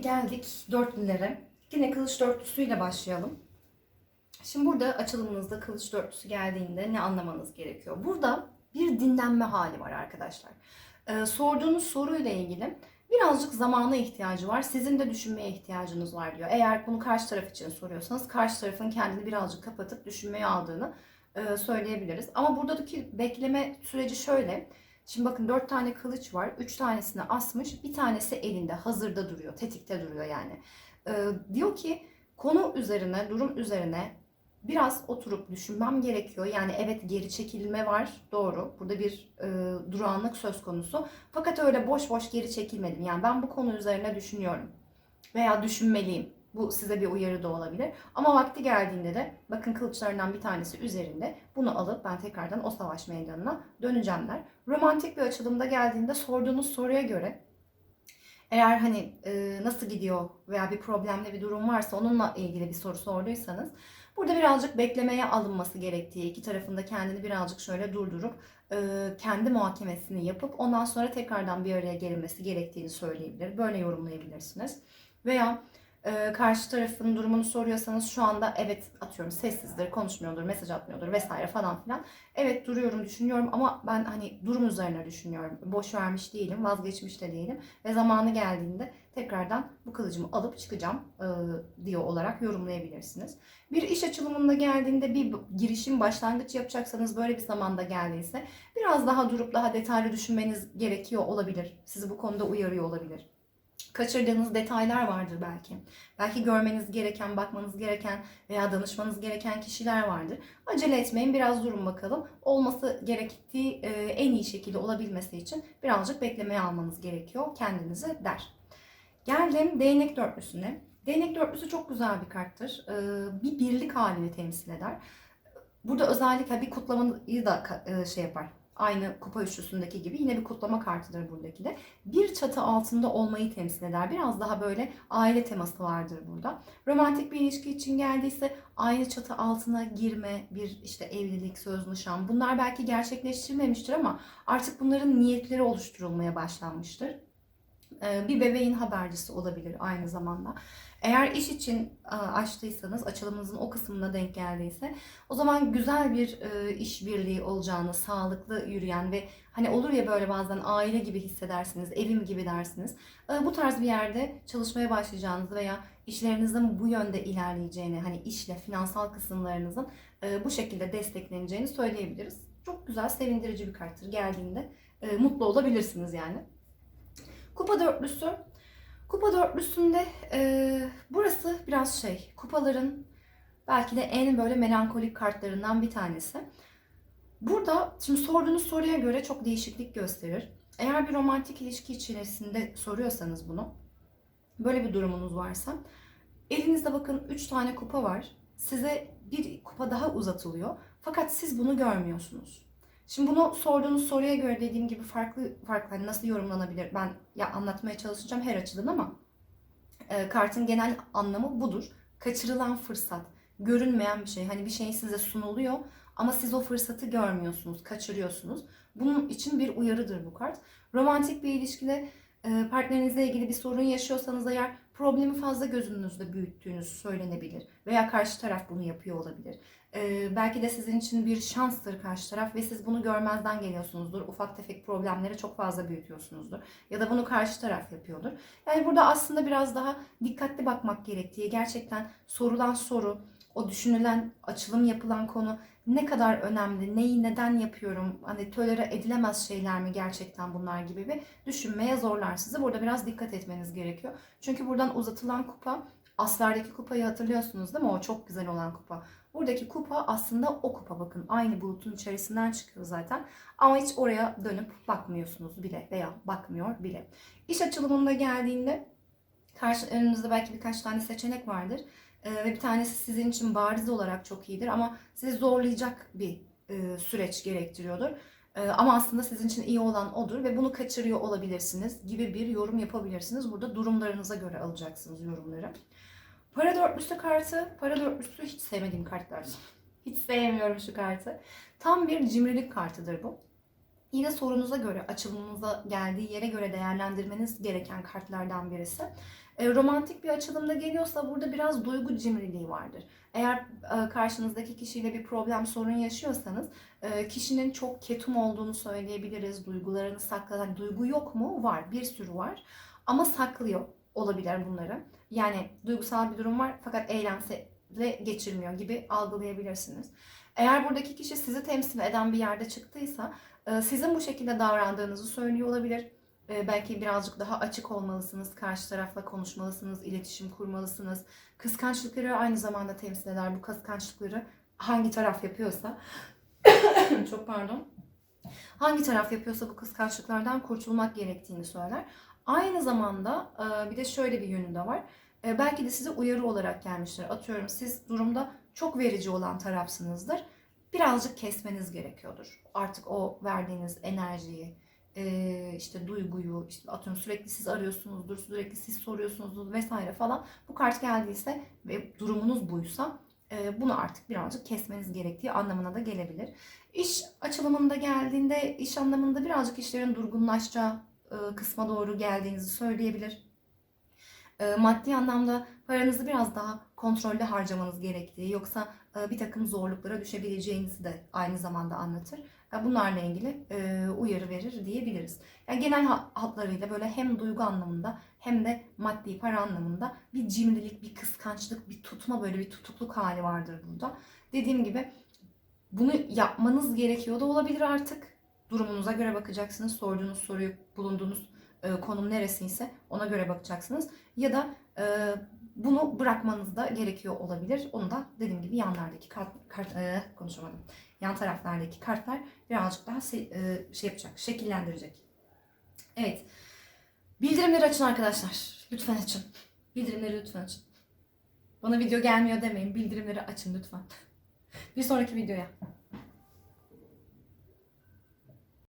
geldik dörtlülere. Yine kılıç dörtlüsüyle başlayalım. Şimdi burada açılımınızda kılıç dörtlüsü geldiğinde ne anlamanız gerekiyor? Burada bir dinlenme hali var arkadaşlar. Ee, sorduğunuz soruyla ilgili birazcık zamana ihtiyacı var. Sizin de düşünmeye ihtiyacınız var diyor. Eğer bunu karşı taraf için soruyorsanız karşı tarafın kendini birazcık kapatıp düşünmeye aldığını e, söyleyebiliriz. Ama buradaki bekleme süreci şöyle. Şimdi bakın dört tane kılıç var. Üç tanesini asmış. Bir tanesi elinde hazırda duruyor. Tetikte duruyor yani. Ee, diyor ki konu üzerine, durum üzerine biraz oturup düşünmem gerekiyor. Yani evet geri çekilme var. Doğru. Burada bir e, durağanlık söz konusu. Fakat öyle boş boş geri çekilmedim. Yani ben bu konu üzerine düşünüyorum. Veya düşünmeliyim. Bu size bir uyarı da olabilir. Ama vakti geldiğinde de bakın kılıçlarından bir tanesi üzerinde. Bunu alıp ben tekrardan o savaş meydanına döneceğim der. Romantik bir açılımda geldiğinde sorduğunuz soruya göre eğer hani e, nasıl gidiyor veya bir problemli bir durum varsa onunla ilgili bir soru sorduysanız burada birazcık beklemeye alınması gerektiği, iki tarafında kendini birazcık şöyle durdurup e, kendi muhakemesini yapıp ondan sonra tekrardan bir araya gelinmesi gerektiğini söyleyebilir. Böyle yorumlayabilirsiniz. Veya e, karşı tarafın durumunu soruyorsanız şu anda evet atıyorum sessizdir, konuşmuyordur, mesaj atmıyordur vesaire falan filan. Evet duruyorum, düşünüyorum ama ben hani durum üzerine düşünüyorum. Boş vermiş değilim, vazgeçmiş de değilim ve zamanı geldiğinde tekrardan bu kılıcımı alıp çıkacağım e, diyor olarak yorumlayabilirsiniz. Bir iş açılımında geldiğinde bir girişim başlangıç yapacaksanız böyle bir zamanda geldiyse biraz daha durup daha detaylı düşünmeniz gerekiyor olabilir. Sizi bu konuda uyarıyor olabilir kaçırdığınız detaylar vardır belki. Belki görmeniz gereken, bakmanız gereken veya danışmanız gereken kişiler vardır. Acele etmeyin, biraz durun bakalım. Olması gerektiği e, en iyi şekilde olabilmesi için birazcık beklemeye almanız gerekiyor kendinizi der. Geldim değnek dörtlüsüne. Değnek dörtlüsü çok güzel bir karttır. E, bir birlik halini temsil eder. Burada özellikle bir kutlamayı da e, şey yapar, Aynı kupa üçlüsündeki gibi yine bir kutlama kartıdır buradaki de. Bir çatı altında olmayı temsil eder. Biraz daha böyle aile teması vardır burada. Romantik bir ilişki için geldiyse aynı çatı altına girme, bir işte evlilik, söz, nişan bunlar belki gerçekleştirilmemiştir ama artık bunların niyetleri oluşturulmaya başlanmıştır. Ee, bir bebeğin habercisi olabilir aynı zamanda. Eğer iş için e, açtıysanız, açılımınızın o kısmına denk geldiyse o zaman güzel bir e, işbirliği olacağını, sağlıklı yürüyen ve hani olur ya böyle bazen aile gibi hissedersiniz, evim gibi dersiniz. E, bu tarz bir yerde çalışmaya başlayacağınızı veya işlerinizin bu yönde ilerleyeceğini, hani işle, finansal kısımlarınızın bu şekilde destekleneceğini söyleyebiliriz. Çok güzel, sevindirici bir karttır geldiğinde. Mutlu olabilirsiniz yani. Kupa dörtlüsü. Kupa dörtlüsünde e, burası biraz şey, kupaların belki de en böyle melankolik kartlarından bir tanesi. Burada şimdi sorduğunuz soruya göre çok değişiklik gösterir. Eğer bir romantik ilişki içerisinde soruyorsanız bunu, böyle bir durumunuz varsa, elinizde bakın 3 tane kupa var. Size bir kupa daha uzatılıyor. Fakat siz bunu görmüyorsunuz. Şimdi bunu sorduğunuz soruya göre dediğim gibi farklı farklı hani nasıl yorumlanabilir ben ya anlatmaya çalışacağım her açıdan ama e, kartın genel anlamı budur. Kaçırılan fırsat, görünmeyen bir şey. Hani bir şey size sunuluyor ama siz o fırsatı görmüyorsunuz, kaçırıyorsunuz. Bunun için bir uyarıdır bu kart. Romantik bir ilişkide e, partnerinizle ilgili bir sorun yaşıyorsanız eğer problemi fazla gözünüzde büyüttüğünüz söylenebilir. Veya karşı taraf bunu yapıyor olabilir. Ee, belki de sizin için bir şanstır karşı taraf ve siz bunu görmezden geliyorsunuzdur. Ufak tefek problemleri çok fazla büyütüyorsunuzdur. Ya da bunu karşı taraf yapıyordur. Yani burada aslında biraz daha dikkatli bakmak gerektiği, gerçekten sorulan soru, o düşünülen, açılım yapılan konu ne kadar önemli, neyi neden yapıyorum, hani tölere edilemez şeyler mi gerçekten bunlar gibi bir düşünmeye zorlar sizi. Burada biraz dikkat etmeniz gerekiyor. Çünkü buradan uzatılan kupa, aslardaki kupayı hatırlıyorsunuz değil mi? O çok güzel olan kupa. Buradaki kupa aslında o kupa bakın. Aynı bulutun içerisinden çıkıyor zaten. Ama hiç oraya dönüp bakmıyorsunuz bile veya bakmıyor bile. İş açılımında geldiğinde karşı önünüzde belki birkaç tane seçenek vardır. Ee, ve bir tanesi sizin için bariz olarak çok iyidir ama sizi zorlayacak bir e, süreç gerektiriyordur. E, ama aslında sizin için iyi olan odur ve bunu kaçırıyor olabilirsiniz gibi bir yorum yapabilirsiniz. Burada durumlarınıza göre alacaksınız yorumları. Para dörtlüsü kartı, para dörtlüsü hiç sevmediğim kartlar. Hiç sevmiyorum şu kartı. Tam bir cimrilik kartıdır bu. Yine sorunuza göre, açılımınıza geldiği yere göre değerlendirmeniz gereken kartlardan birisi. E, romantik bir açılımda geliyorsa burada biraz duygu cimriliği vardır. Eğer e, karşınızdaki kişiyle bir problem, sorun yaşıyorsanız e, kişinin çok ketum olduğunu söyleyebiliriz. Duygularını saklayan, hani duygu yok mu? Var, bir sürü var. Ama saklıyor olabilir bunları. Yani duygusal bir durum var fakat eylemsele geçirmiyor gibi algılayabilirsiniz. Eğer buradaki kişi sizi temsil eden bir yerde çıktıysa sizin bu şekilde davrandığınızı söylüyor olabilir. E, Belki birazcık daha açık olmalısınız, karşı tarafla konuşmalısınız, iletişim kurmalısınız. Kıskançlıkları aynı zamanda temsil eder. Bu kıskançlıkları hangi taraf yapıyorsa, çok pardon, hangi taraf yapıyorsa bu kıskançlıklardan kurtulmak gerektiğini söyler. Aynı zamanda e, bir de şöyle bir yönü de var. E, Belki de size uyarı olarak gelmiştir. Atıyorum siz durumda çok verici olan tarafsınızdır. Birazcık kesmeniz gerekiyordur. Artık o verdiğiniz enerjiyi, e, işte duyguyu, işte atıyorum sürekli siz arıyorsunuzdur, sürekli siz soruyorsunuzdur vesaire falan. Bu kart geldiyse ve durumunuz buysa e, bunu artık birazcık kesmeniz gerektiği anlamına da gelebilir. İş açılımında geldiğinde iş anlamında birazcık işlerin durgunlaşacağı e, kısma doğru geldiğinizi söyleyebilir. E, Maddi anlamda paranızı biraz daha kontrollü harcamanız gerektiği yoksa e, bir takım zorluklara düşebileceğinizi de aynı zamanda anlatır. E, Bunlarla ilgili e, uyarı verir diyebiliriz. Yani genel ha- hatlarıyla böyle hem duygu anlamında hem de maddi para anlamında bir cimrilik, bir kıskançlık, bir tutma böyle bir tutukluk hali vardır burada. Dediğim gibi bunu yapmanız gerekiyor da olabilir artık. Durumunuza göre bakacaksınız. Sorduğunuz soruyu, bulunduğunuz e, konum neresiyse ona göre bakacaksınız. Ya da e, bunu bırakmanız da gerekiyor olabilir. Onu da dediğim gibi yanlardaki kart, kart e, konuşamadım. Yan taraflardaki kartlar birazcık daha se- e, şey yapacak, şekillendirecek. Evet. Bildirimleri açın arkadaşlar. Lütfen açın. Bildirimleri lütfen açın. Bana video gelmiyor demeyin. Bildirimleri açın lütfen. Bir sonraki videoya.